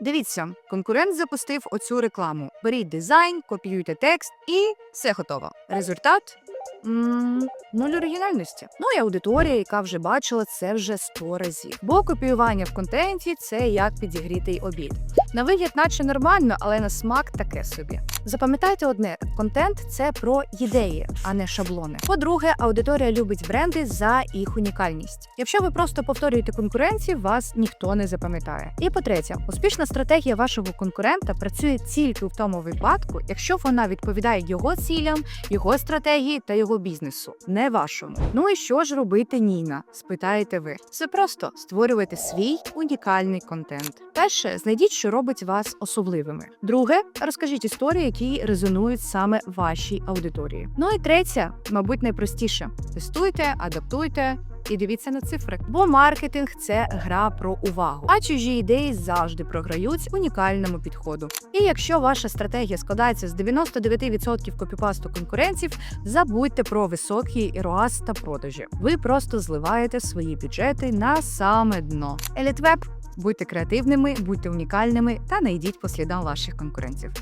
Дивіться, конкурент запустив оцю рекламу. Беріть дизайн, копіюйте текст і все готово. Результат нуль оригінальності. Ну і аудиторія, яка вже бачила це вже сто разів. Бо копіювання в контенті це як підігрітий обід. На вигляд, наче нормально, але на смак таке собі. Запам'ятайте одне: контент це про ідеї, а не шаблони. По-друге, аудиторія любить бренди за їх унікальність. Якщо ви просто повторюєте конкуренцію, вас ніхто не запам'ятає. І по-третє, успішна стратегія вашого конкурента працює тільки в тому випадку, якщо вона відповідає його цілям, його стратегії та його бізнесу, не вашому. Ну і що ж робити Ніна? спитаєте ви. Все просто створювати свій унікальний контент. Перше, знайдіть, що робить вас особливими. Друге, розкажіть історії, які резонують саме вашій аудиторії. Ну і третє, мабуть, найпростіше: тестуйте, адаптуйте. І дивіться на цифри, бо маркетинг це гра про увагу. А чужі ідеї завжди програють унікальному підходу. І якщо ваша стратегія складається з 99% копіпасту конкурентів, забудьте про високий ROAS та продажі. Ви просто зливаєте свої бюджети на саме дно. Елітвеб, будьте креативними, будьте унікальними та не йдіть по слідам ваших конкурентів.